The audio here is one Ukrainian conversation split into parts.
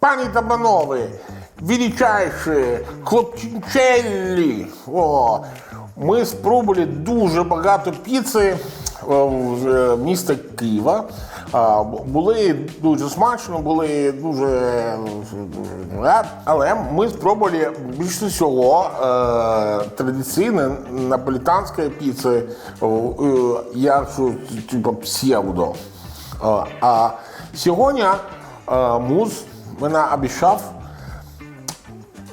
Пані та величайші хлопчинчеллі. О, ми спробували дуже багато піци в е, міста Києва. Були дуже смачно, були дуже. е, Але ми спробували більше всього е, традиційне наполітанське піци, о, е, як типу псевдо. А, сьогодні муз мене обіцяв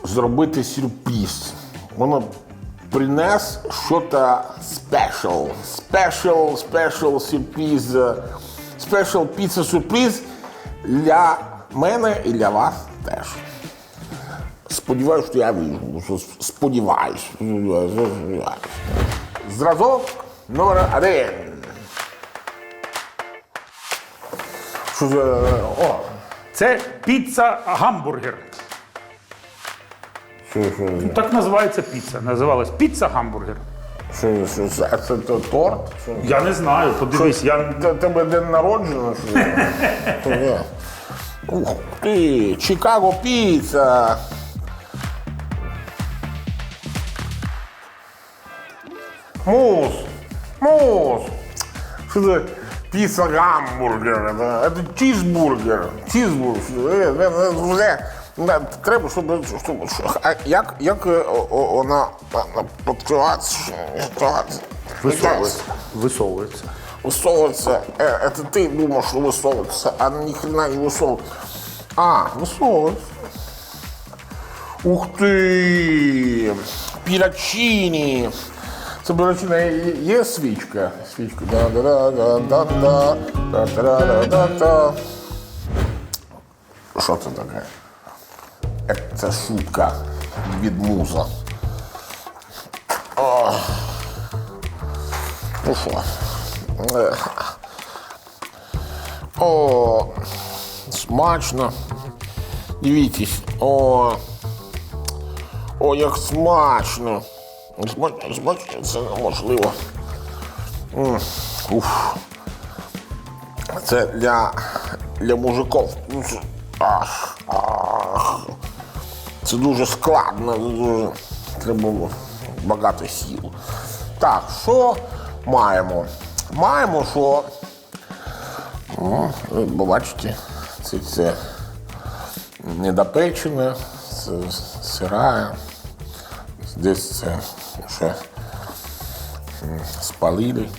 зробити сюрприз. Воно принес щось спешл. Спешл, спешл сюрприз. Спешл піца сюрприз для мене і для вас теж. Сподіваюсь, що я вижу. Сподіваюсь. Зразок номер один. Що за. О, Це піца гамбургер. що, що, Так називається піца. Називалась піца гамбургер. що, що, а це то торт? Що? Я не знаю, подивись, я Те- Тебе день народження? Що? Що є? Ух ти, Чикаго піца. Мус, мус. Що це Піса гамбургер. да. Это чизбургер. Чизбургер, Чізбургер. Е, е, е, Треба, щоб. А як як вона Висовується. Висовується. Висовується. Це ти думав, що висовується, а ніхрена не висовується. А, висовується. Ух ти! Пірачіні! Це пірачина є- є свічка. Свічка. да да да да да да да да да да да Що це таке? Це шутка від муза. Ну що? Е. О, смачно. Дивіться. О. О, як смачно. Смачно, смачно, це неможливо. Уф. Це для, для мужиків. Ну, Ах, ах. Це дуже складно, дуже треба багато сил. Так, що маємо? Маємо, що. Ви бачите, це, це недопечене, це сирає. Десь це вже спалили.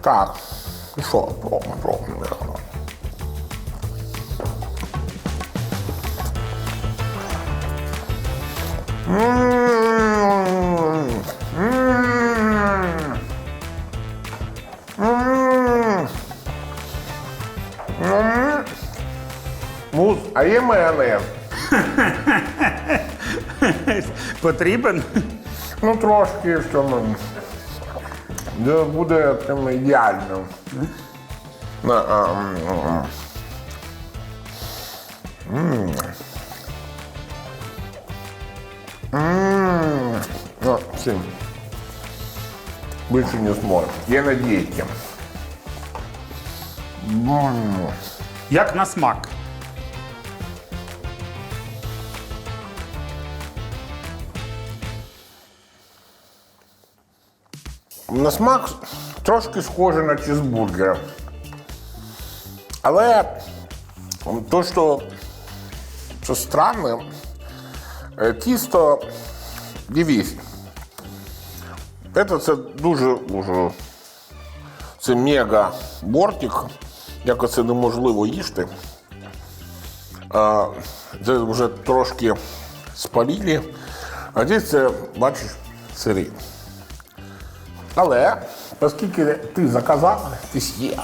Так, і що, пробуємо, пробуємо. Потрібен? Ну трошки, що не буде прямо ідеально. Ну, Більше не зможу. Є на. Як на смак. На смак трошки схоже на чизбургер. Але то, що, що странне, е, тісто, дивись, це, це дуже, дуже це мега бортик, як це неможливо їсти. Це вже трошки спалили, а десь це, бачиш, сирий. Але, оскільки ти заказав, ти з'їш.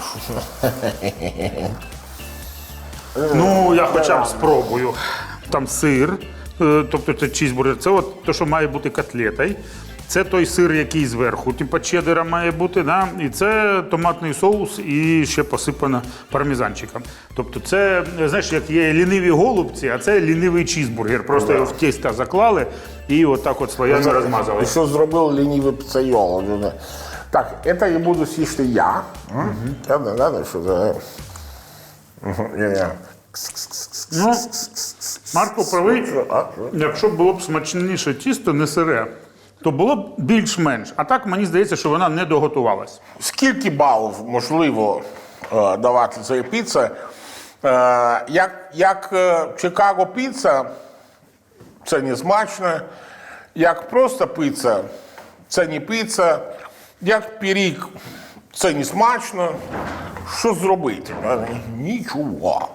Ну, я хоча б спробую. Там сир, е, тобто це чізбургер. Це от те, що має бути котлетою. Це той сир, який зверху, типу чеддера має бути, да? і це томатний соус і ще посипано пармезанчиком. Тобто, це, знаєш, як є ліниві голубці, а це лінивий чізбургер. Просто його в тісто заклали і отак от слоями розмазали. Що зробив лінівий піцайол. Так, це і буду сісти я. Я не знаю, що це. Мгм, я- я. Ну, Марко правий, якщо було б смачніше тісто, не сире, то було б більш-менш. А так мені здається, що вона не доготувалась. Скільки балів можливо е, давати цій піці? Е, як як е, Чикаго піца, це не смачно. Як просто піца, це не піца. Як пиріг, це не смачно. Що зробити? Е, Нічого.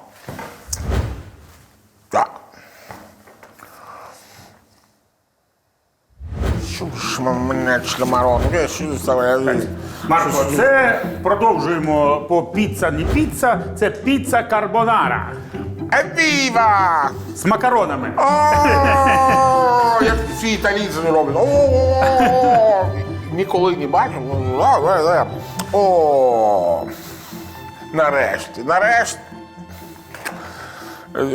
Так. Що ж мене шлемарон? Марко, це продовжуємо по піца, не піца, це піца карбонара Евіва! з макаронами. О, Як всі італійці не роблять. О, Ніколи не бачив. О, нарешті, нарешті. Е,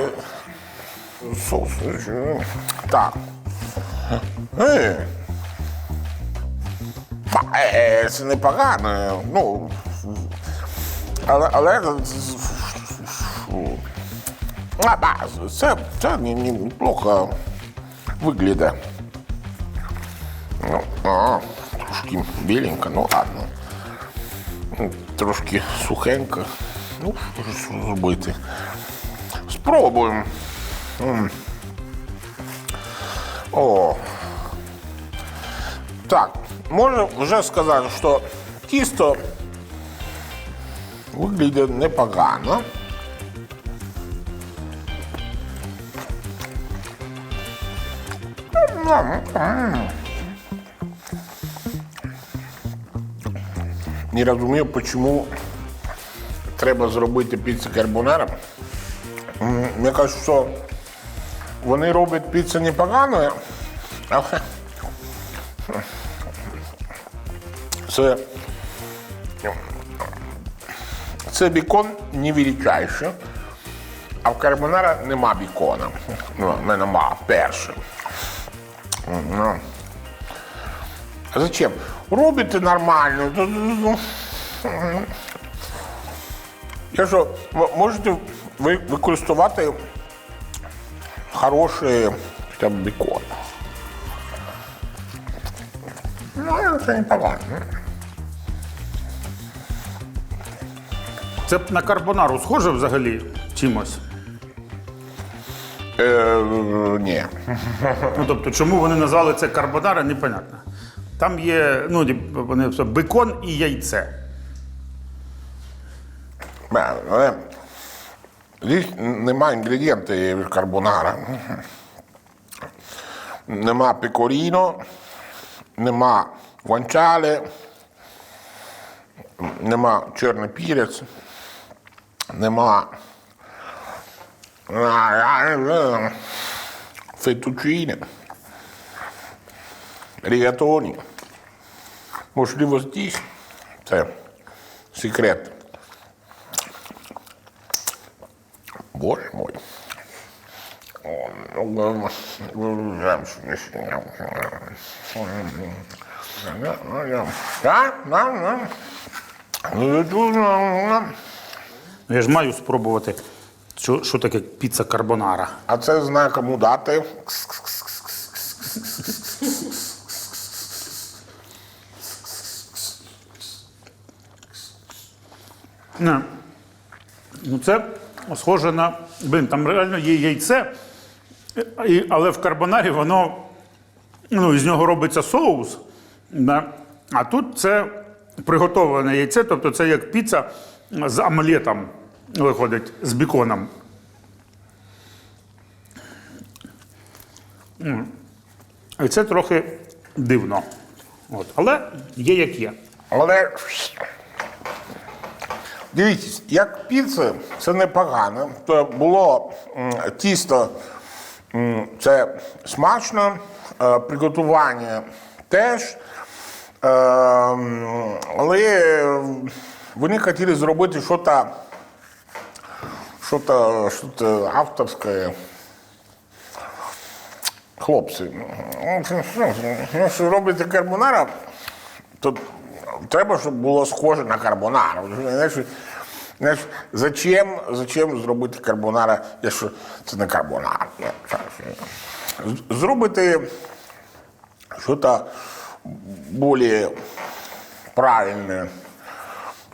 Соус. Так. Е. Ба, е, Це непогано. Ну, але, але а, ба, це, це не, не, неплохо виглядає. Ну, а, трошки біленько, ну ладно. Ну, Трошки сухенько. Ну, що ж зробити. Спробуємо. М. О. Так, можна вже сказати, що тісто виглядає непогано. Не розумію, чому треба зробити піцу карбонара. Мені кажуть, що вони роблять піцу непогано, але це, це бікон не величайше, а в карбонара нема бікона. Ну, мене нема перше. Ну. А зачем? Робите нормально. ну, Я що, можете ви використовувати хороший хоча б бекон. Ну, це не погано. Це на карбонару схоже взагалі чимось. Е, ні. Ну, тобто, чому вони назвали це карбонара, непонятно. Там є, ну, вони все, бекон і яйце. Бе, Але здесь нема інгредієнтів карбонара. Нема пекоріно, нема гуанчале, нема чорний перець, нема фетучині, рігатоні. Можливо, здесь це секрет. Боже мой. Ну, ну, Да, да, да. Ну, Я ж маю спробувати, що, що таке піца карбонара. А це знає кому дати. Не. Ну, це схоже на. Блин, там реально є яйце, і, але в карбонарі воно. Ну, з нього робиться соус. Да? А тут це приготовлене яйце, тобто це як піца з омлетом виходить, з біконом. І це трохи дивно. От. Але є як є. Але дивіться, як піца, це непогано. То було тісто, це смачно, е, приготування теж. Е, Але вони хотіли зробити щось, щось, щось авторське. Хлопці, ну, що робите карбонара, то треба, щоб було схоже на карбонару. Знаєш, зачем, зачем зробити карбонара, якщо це не карбонара? Ну, з- Зробити щось більш правильне.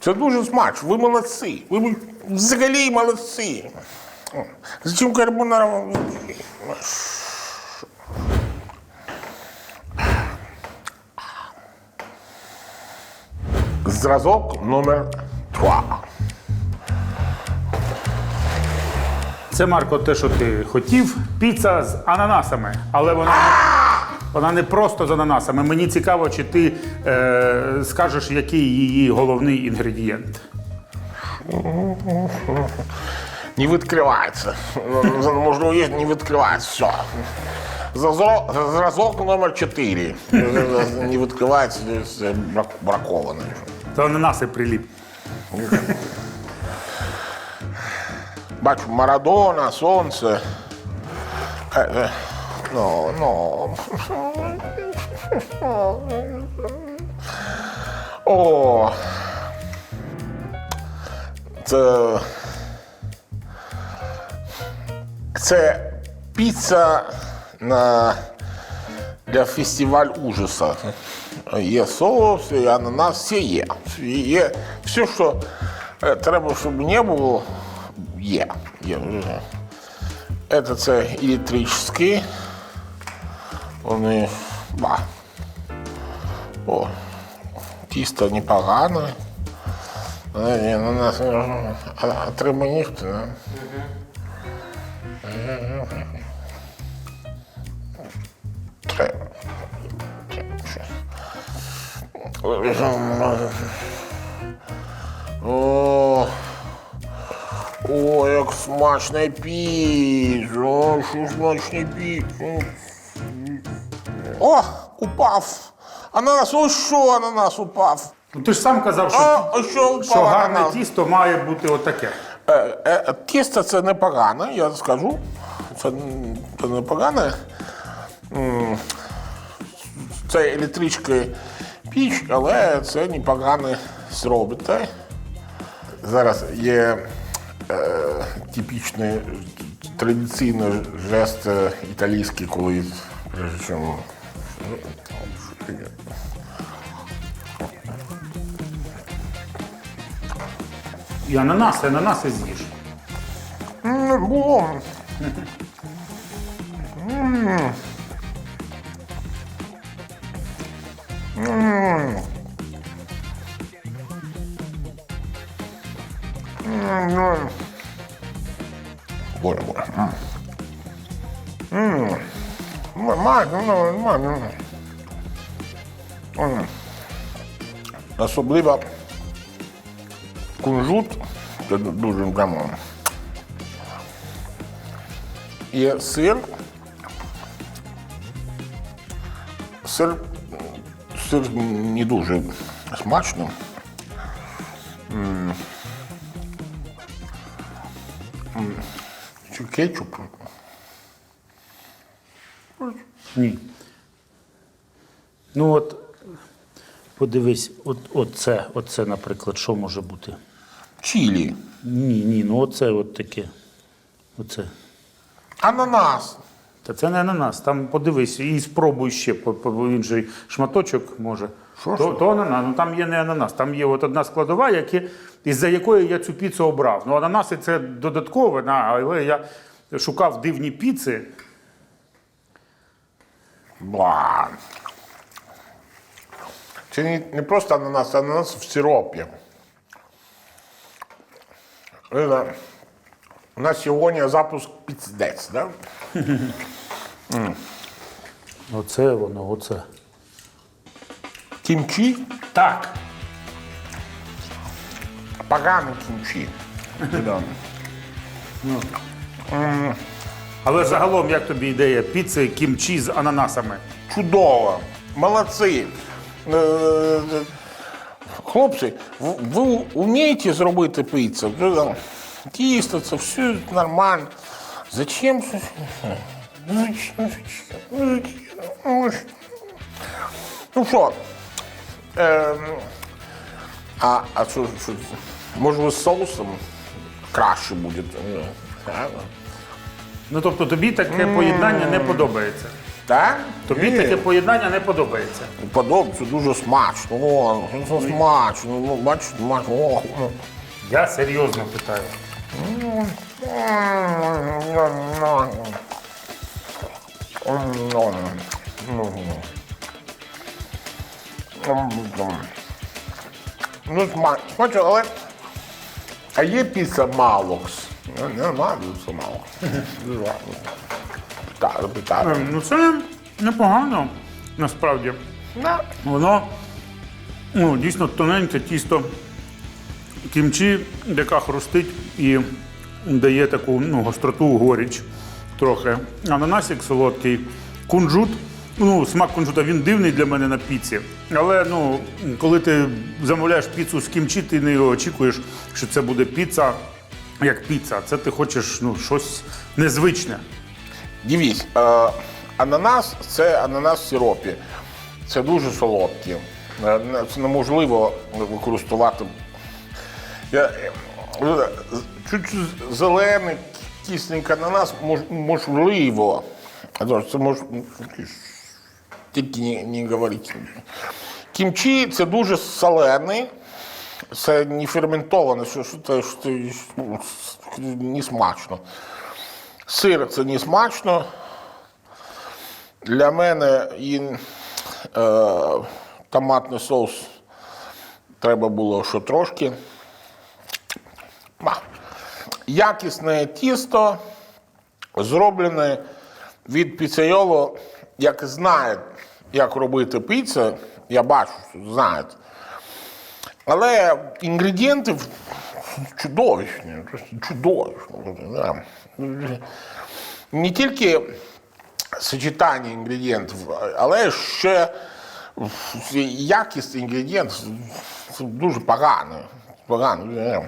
Це дуже смачно. Ви молодці. Ви взагалі молодці. Зачем карбонара? Зразок номер 2. Це Марко, те, що ти хотів. Піца з ананасами, але вона. Вона не просто з ананасами. Мені цікаво, чи ти е, скажеш, який її головний інгредієнт. Не відкривається. Можливо, є, не відкривається. Все. Зразок, зразок номер 4. Не відкривається, це браковане. То ананаси приліп. Бачу, Марадона, сонце. Е, е, Ну, ну. О. Це. Це піца на, для фестиваль ужаса. Є соус, і ананас, все є. Є все, що е, треба, щоб не було, є. є. Це це електричні. Вони. Ба. О, тісто непогане. Але ні, ну, нас е, а- а треба ніхто. не? Треба. О, о, як смачний піч. О, що смачний піч. О, упав. Ананас, ось що ананас упав. Ну, ти ж сам казав, що, А, що упав що гарне ананас. тісто має бути отаке. Е, е, Тісто це непогано, я скажу. Це, це непогано. М, Це електричка піч, але це непогано зробите. Зараз є е, типічний традиційний жест е, італійський, коли прежде чим. І ананаси, ананаси з'їж. М, Було. Боже, боже. Нормально, нормально. М. Особливо кунжут, це дуже прямо. Є сир. Сир, сир не дуже смачний. М. М. Чи кетчуп? Ні. Ну от, подивись, от, оце, оце, наприклад, що може бути? Чилі. Ні, ні, ну оце от таке. Оце. Ананас. Та це не ананас. Там подивись і спробуй ще по, по інший шматочок може. Що, то, то ананас. Ну там є не ананас, там є от одна складова, які, із-за якої я цю піцу обрав. Ну, ананаси це додаткове, на, але я шукав дивні піци. Ба. Це не, не просто ананас, а ананас в сиропі. Это, у нас сьогодні запуск піздець, да? Оце воно, оце. Кімчі, Так. поганий кімчі. Да. Але загалом, як тобі ідея піци кімчі з ананасами? Чудово. Молодці. Е, Хлопці, ви вмієте зробити піцу? Ну, Тісто, це все нормально. Зачем? Зачем? Зачем? Ну, що? Е, а, а що, що? Може, з соусом краще буде. Ну, Ну тобто тобі таке поєднання не подобається. Так? Тобі Ні. таке поєднання не подобається. Подобається дуже смачно. О, це смачно. Ну, бачите, смачно. О, ну. Я серйозно питаю. Ну, смачно, смачно, але. А є піца Малокс? Немає піца Малокс. Дуже. Так, так. Ну це непогано, насправді. Да. Воно ну, дійсно тоненьке тісто кімчі, яка хрустить і дає таку ну, гостроту, горіч трохи. Ананасик солодкий, кунжут. Ну, смак кунжута він дивний для мене на піці. Але ну, коли ти замовляєш піцу з кімчі, ти не очікуєш, що це буде піца як піца. Це ти хочеш ну, щось незвичне. Дивись, е, ананас це ананас в сиропі. Це дуже солодке. Е, Це неможливо використовувати. Я, е, чуть зелений, кисленький ананас мож- можливо. Це мож... Тільки не, не говоріть. Кімчі це дуже солений, це не ферментоване, що, що, це- що, це, ну, не смачно. Сир це не смачно. Для мене і е, томатний соус треба було ще трошки. Якісне тісто зроблене від піцейолу, як знають, як робити піцу, я бачу, що знають. Але інгредієнти чудовищні, чудовищні. Не тільки сочетання інгредієнтів, але ще якість інгредієнтів дуже погано. погано.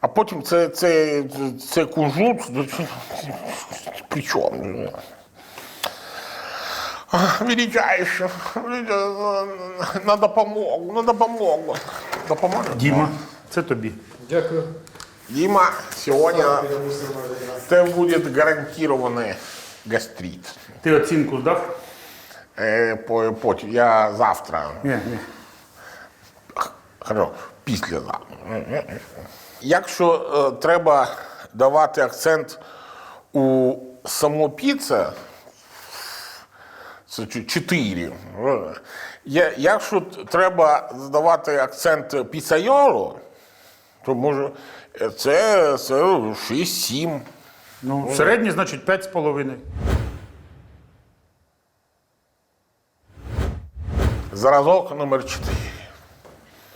А потім це, це, це кунжут. При чому? Величайше. На допомогу, на допомогу. Допоможе? Діма, це тобі. Дякую. Дима, сегодня это будет гарантированный гастрит. Ти оцінку здав? Е, по, потім, я завтра. Ні, ні. Хорошо, післязавтра. Якщо е, треба давати акцент у саму піце, це чотири. Якщо треба давати акцент піцайолу, то може е, це, це 6-7. Ну, середній, значить, 5,5. Зразок номер 4.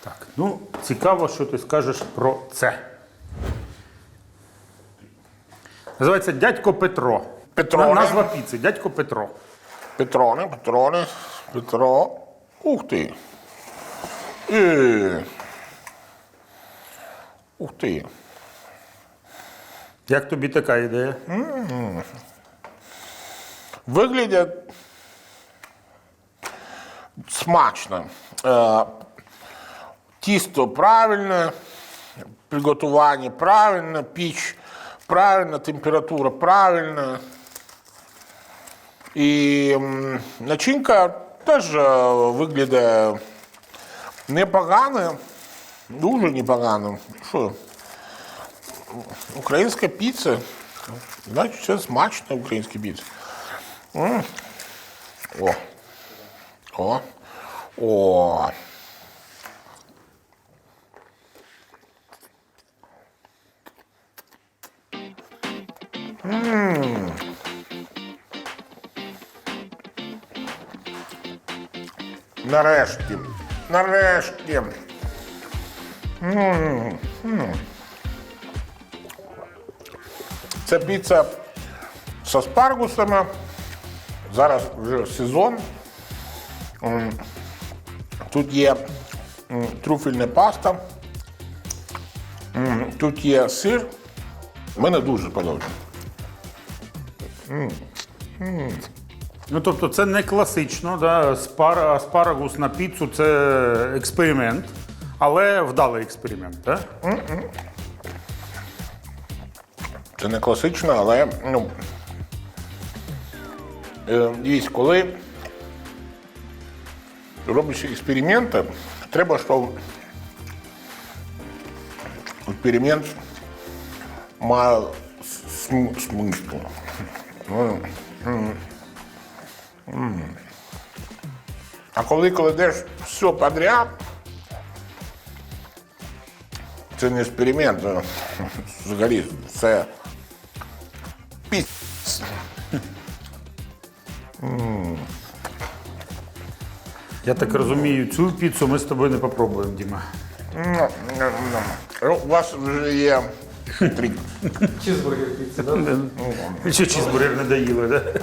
Так, ну, цікаво, що ти скажеш про це. Називається дядько Петро. Петроне. На- Назва піци дядько Петро. Петроне, Петроне, Петро. Ух ти. Е. Ух ти. Як тобі така ідея? Виглядять смачно. Тісто правильне, приготування правильне, піч правильна, температура правильна. І начинка теж виглядає непогано, дуже непогано. Що? Українська піца, значить, це смачна українська піца. О. О. О. М. Нарешті. Нарешті. М. М. Це піца з аспаргусами. Зараз вже сезон. Тут є трюфельна паста. Тут є сир. Мене дуже подобається. Ну, тобто, це не класично, да? Спар, аспарагус на піцу це експеримент. Але вдалий експеримент, так? Це не класично, але ну, е, дивіться, коли робиш експерименти, треба, щоб експеримент мав см- смисл. А коли кладеш все подряд, це не експеримент, а взагалі це піс. Я так розумію, цю піцу ми з тобою не попробуємо, Діма. Ну. У вас вже є хитрі. Чизбургер піца, да? Ще чізбургер не доїли, так?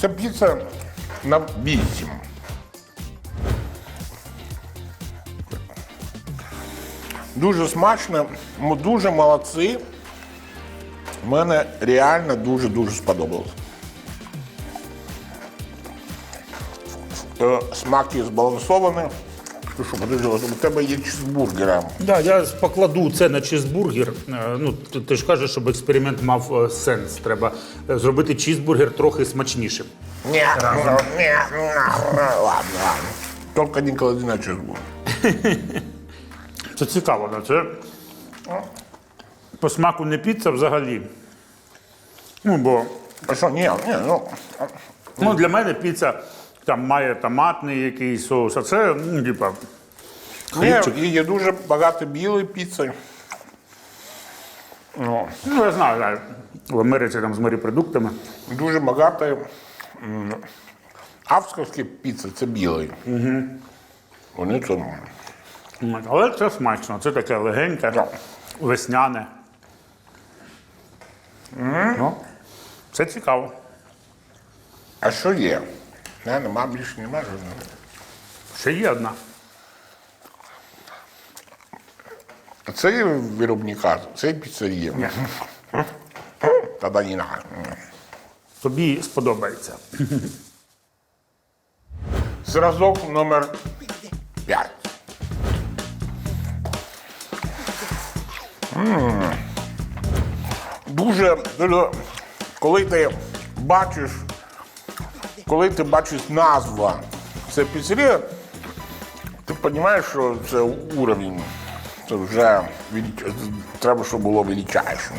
Це піца на вісім. Дуже смачно, м- дуже молодці. Мене реально дуже-дуже сподобалось. Е, Смак є збалансований. Ти що, подожди, у тебе є чизбургера. Да, я покладу це на чізбургер. Е, Ну, ти, ти ж кажеш, щоб експеримент мав е, сенс. Треба е, зробити чізбургер трохи смачнішим. Ні, ні, ні, ладно, ладно. Тільки не клади на чизбургер. Це цікаво, да? це по смаку не піца взагалі. Ну, бо А що, ні, ні, ну, ну, для мене піца там має томатний якийсь соус, а це, ну, типа, хлібчик. і є дуже багато білої піци. Ну, Ну, я знаю, да. в Америці там з морепродуктами. дуже багато м, австрійські піци це білий. Угу. Вони це. От, Але це смачно, це таке легеньке, Да. весняне. Ну, це цікаво. А що є? Не, нема більше нема жодного. Ще є одна. Це є виробника, це піцерія. Ні. Тоді не. Тобі сподобається. Зразок номер 5. Дуже, дуже, коли ти бачиш, коли ти бачиш назва це піцерія, ти розумієш, що це уровень. Це вже треба, щоб було величайше.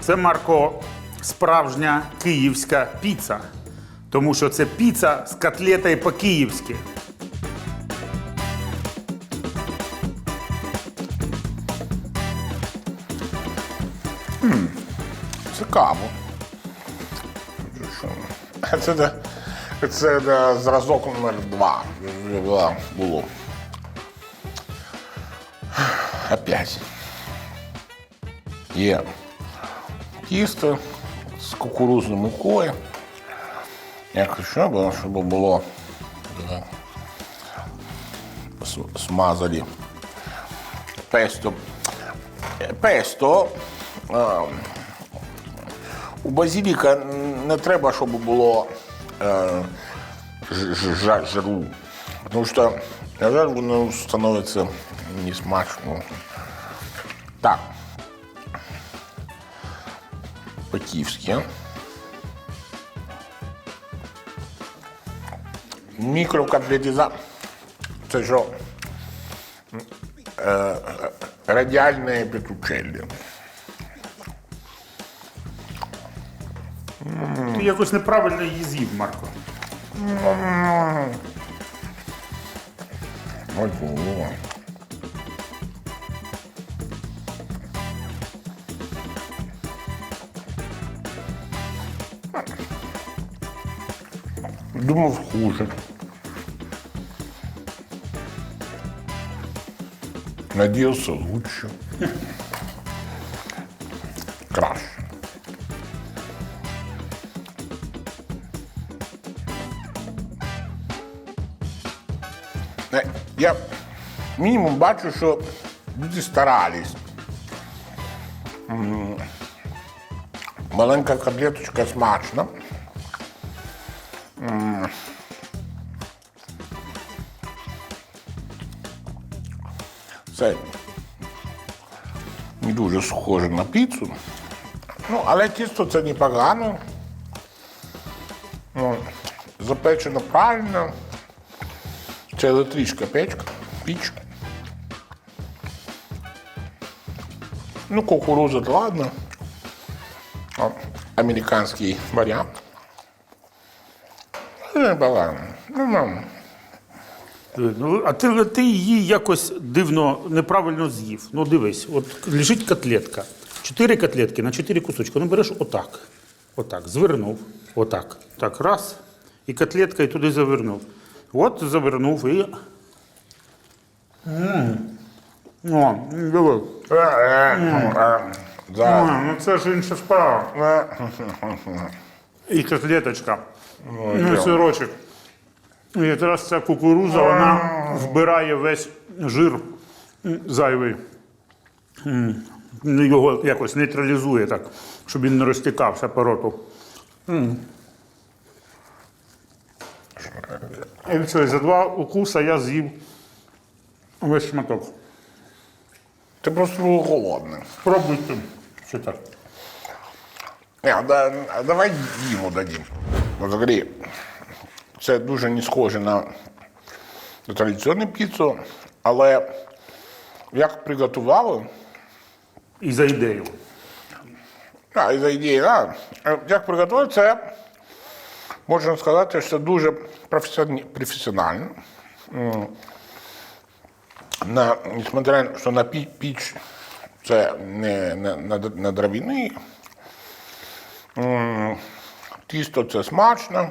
Це Марко справжня київська піца. Тому що це піца з котлетою по-київськи. Цікаво. Це, де- це де зразок номер два. Вже була- було. Опять. Є тісто з кукурузною мукою. Якось що було, щоб було е, смазали. Песто. Песто. е, у базиліка не треба, щоб було е, ж- ж- жа- жиру. Тому що, на воно становиться не смачно. Так. По-київськи. Мікрокотлетиза. Це що? Е, е, радіальне петучеллі. Якось неправильно її з'їв, Марко. Воно. Думав хуже. Надеялся лучше. Я мінімум бачу, що люди старались. Маленька котлеточка смачна. Це не дуже схоже на піцу. Ну, але тісто це непогано. Ну, запечено правильно. Це електричка печка, піч. Ну, кукуруза, то ладно. О, американський варіант. Не. Ну, ну, Ну, а ти, ти її якось дивно, неправильно з'їв. Ну дивись, от лежить котлетка. Чотири котлетки на чотири кусочки. Ну береш отак. Отак. Звернув. Отак. Так, раз. І котлетка і туди завернув. От завернув і. М. О, диви. Ну це ж інша справа. І котлеточка. Ну, і сирочок. І якраз ця кукуруза, вона вбирає весь жир м, зайвий. М, Його якось нейтралізує так, щоб він не розтікався по роту. М. І все, за два укуса я з'їв весь шматок. Ти просто був голодний. Пробуйте. Що так? Не, да, давай Діму дадім. Взагалі, це дуже не схоже на традиційну піцу, але як приготували, І за ідею. а, і за ідею, е, як приготували, це можна сказати, що дуже професіонально. На, несмотря що на піч це не на, на, на Тісто це смачно,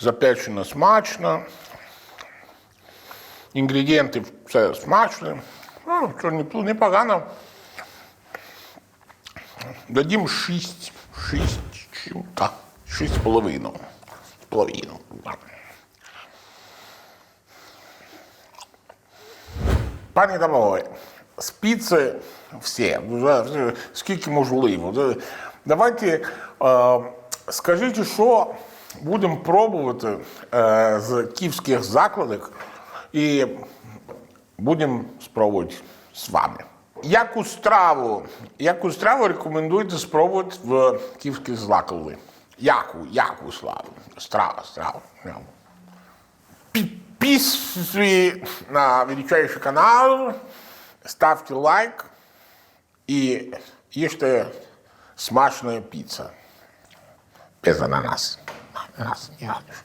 запечено смачно. Інгредієнти все смачно. Ну, що не- непогано. Дадім 6, 6, так, 6 з. Половину. Пані та панове, з всі, скільки можливо. Давайте е, скажіть, що будемо пробувати е, з київських закладів і будемо спробувати з вами. Яку страву, яку страву рекомендуєте спробувати в київських закладах? Яку, яку славу? Страва, страва. Підписуйтесь на величайший канал, ставте лайк і їжте смачну піцу. Без ананас. Ананас, не радуш.